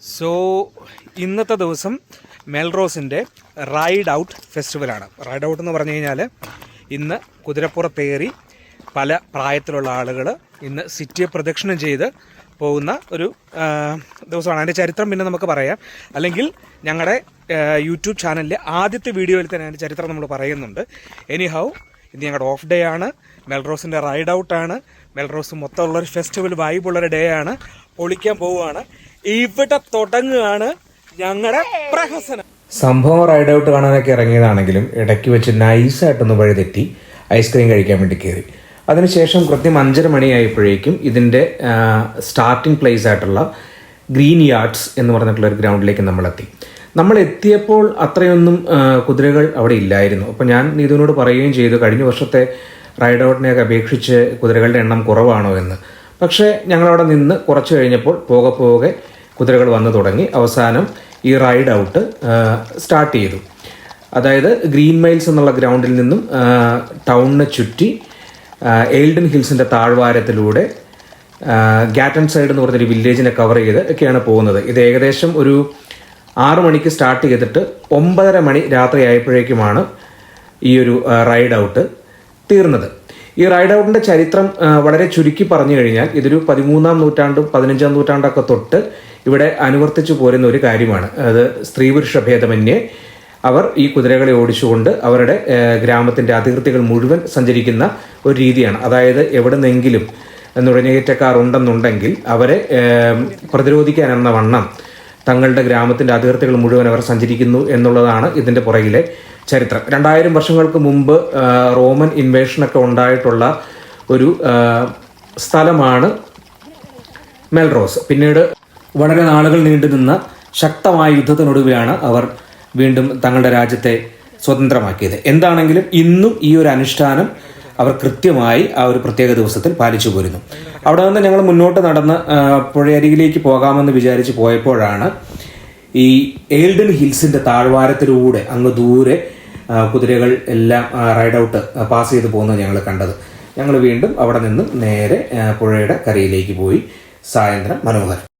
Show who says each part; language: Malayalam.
Speaker 1: സോ ഇന്നത്തെ ദിവസം മെൽറോസിന്റെ റൈഡ് ഔട്ട് ഫെസ്റ്റിവലാണ് റൈഡ് ഔട്ട് എന്ന് പറഞ്ഞു കഴിഞ്ഞാൽ ഇന്ന് കുതിരപ്പുറത്തേറി പല പ്രായത്തിലുള്ള ആളുകൾ ഇന്ന് സിറ്റിയെ പ്രദക്ഷിണം ചെയ്ത് പോകുന്ന ഒരു ദിവസമാണ്. അതിന്റെ ചരിത്രം പിന്നെ നമുക്ക് പറയാം. അല്ലെങ്കിൽ ഞങ്ങളുടെ യൂട്യൂബ് ചാനലിലെ ആദ്യത്തെ വീഡിയോയിൽ തന്നെ അതിന്റെ ചരിത്രം നമ്മൾ പറയുന്നുണ്ട്. എനി ഹൗ ഇത് ഞങ്ങളുടെ ഓഫ് ഡേ ആണ്. മെൽറോസിന്റെ റൈഡ് ഔട്ടാണ് മെൽറോസ് മൊത്തമുള്ളൊരു ഫെസ്റ്റിവൽ വൈബുള്ളൊരു ഡേ ആണ്. പൊളിക്കാൻ പോവുകയാണ്. ഇവിടെ തുടങ്ങുകയാണ് ഞങ്ങളുടെ പ്രഹസനം.
Speaker 2: സംഭവം റൈഡ് ഔട്ട് കാണാനൊക്കെ ഇറങ്ങിയതാണെങ്കിലും ഇടയ്ക്ക് വെച്ച് നൈസായിട്ടൊന്ന് വഴി തെറ്റി ഐസ്ക്രീം കഴിക്കാൻ വേണ്ടി കയറി. അതിനുശേഷം കൃത്യം അഞ്ചര മണിയായപ്പോഴേക്കും ഇതിന്റെ സ്റ്റാർട്ടിംഗ് പ്ലേസ് ആയിട്ടുള്ള ഗ്രീൻ യാർഡ്സ് എന്ന് പറഞ്ഞിട്ടുള്ള ഒരു ഗ്രൗണ്ടിലേക്ക് നമ്മളെത്തി. നമ്മൾ എത്തിയപ്പോൾ അത്രയൊന്നും കുതിരകൾ അവിടെ ഇല്ലായിരുന്നു. അപ്പോൾ ഞാൻ നീതുവിനോട് പറയുകയും ചെയ്തു കഴിഞ്ഞ വർഷത്തെ റൈഡ് ഔട്ടിനെയൊക്കെ അപേക്ഷിച്ച് കുതിരകളുടെ എണ്ണം കുറവാണോ എന്ന്. പക്ഷേ ഞങ്ങളവിടെ നിന്ന് കുറച്ച് കഴിഞ്ഞപ്പോൾ പോകെ പോകെ കുതിരകൾ വന്നു തുടങ്ങി. അവസാനം ഈ റൈഡ് ഔട്ട് സ്റ്റാർട്ട് ചെയ്തു. അതായത് ഗ്രീൻ മൈൽസ് എന്നുള്ള ഗ്രൗണ്ടിൽ നിന്നും ടൗണിനെ ചുറ്റി എൽഡൻ ഹിൽസിന്റെ താഴ്വാരത്തിലൂടെ ഗാറ്റൺ സൈഡ് എന്ന് പറഞ്ഞൊരു വില്ലേജിനെ കവർ ചെയ്ത് ഒക്കെയാണ് പോകുന്നത്. ഇത് ഏകദേശം ഒരു ആറ് മണിക്ക് സ്റ്റാർട്ട് ചെയ്തിട്ട് ഒമ്പതര മണി രാത്രി ആയപ്പോഴേക്കുമാണ് ഈ ഒരു റൈഡ് ഔട്ട് തീർന്നത്. ഈ റൈഡ് ഔട്ടിന്റെ ചരിത്രം വളരെ ചുരുക്കി പറഞ്ഞു കഴിഞ്ഞാൽ ഇതൊരു പതിമൂന്നാം നൂറ്റാണ്ടും പതിനഞ്ചാം നൂറ്റാണ്ടൊക്കെ തൊട്ട് ഇവിടെ അനുവർത്തിച്ചു പോരുന്ന ഒരു കാര്യമാണ്. അത് സ്ത്രീ പുരുഷ ഭേദമന്യേ അവർ ഈ കുതിരകളെ ഓടിച്ചുകൊണ്ട് അവരുടെ ഗ്രാമത്തിന്റെ അതിർത്തികൾ മുഴുവൻ സഞ്ചരിക്കുന്ന ഒരു രീതിയാണ്. അതായത് എവിടെ നിന്നെങ്കിലും നുഴഞ്ഞുകയറ്റക്കാർ ഉണ്ടെന്നുണ്ടെങ്കിൽ അവരെ പ്രതിരോധിക്കാൻ എന്ന വണ്ണം തങ്ങളുടെ ഗ്രാമത്തിന്റെ അതിർത്തികൾ മുഴുവൻ അവർ സഞ്ചരിക്കുന്നു എന്നുള്ളതാണ് ഇതിന്റെ പുറകിലെ ചരിത്രം. രണ്ടായിരം വർഷങ്ങൾക്ക് മുമ്പ് റോമൻ ഇൻവേഷനൊക്കെ ഉണ്ടായിട്ടുള്ള ഒരു സ്ഥലമാണ് മെൽറോസ്. പിന്നീട് വളരെ നാളുകൾ നീണ്ടുനിന്ന ശക്തമായ യുദ്ധത്തിനൊടുവിലാണ് അവർ വീണ്ടും തങ്ങളുടെ രാജ്യത്തെ സ്വതന്ത്രമാക്കിയത്. എന്താണെങ്കിലും ഇന്നും ഈ ഒരു അനുഷ്ഠാനം അവർ കൃത്യമായി ആ ഒരു പ്രത്യേക ദിവസത്തിൽ പാലിച്ചു പോരുന്നു. അവിടെ നിന്ന് ഞങ്ങൾ മുന്നോട്ട് നടന്ന് പുഴയരികിലേക്ക് പോകാമെന്ന് വിചാരിച്ച് പോയപ്പോഴാണ് ഈ ഏൽഡൻ ഹിൽസിന്റെ താഴ്വാരത്തിലൂടെ അങ്ങ് ദൂരെ കുതിരകൾ എല്ലാം റൈഡ് ഔട്ട് പാസ് ചെയ്ത് പോകുന്നത് ഞങ്ങൾ കണ്ടത്. ഞങ്ങൾ വീണ്ടും അവിടെ നിന്നും നേരെ പുഴയുടെ കരയിലേക്ക് പോയി. സായന്ത്രം മനോഹരം.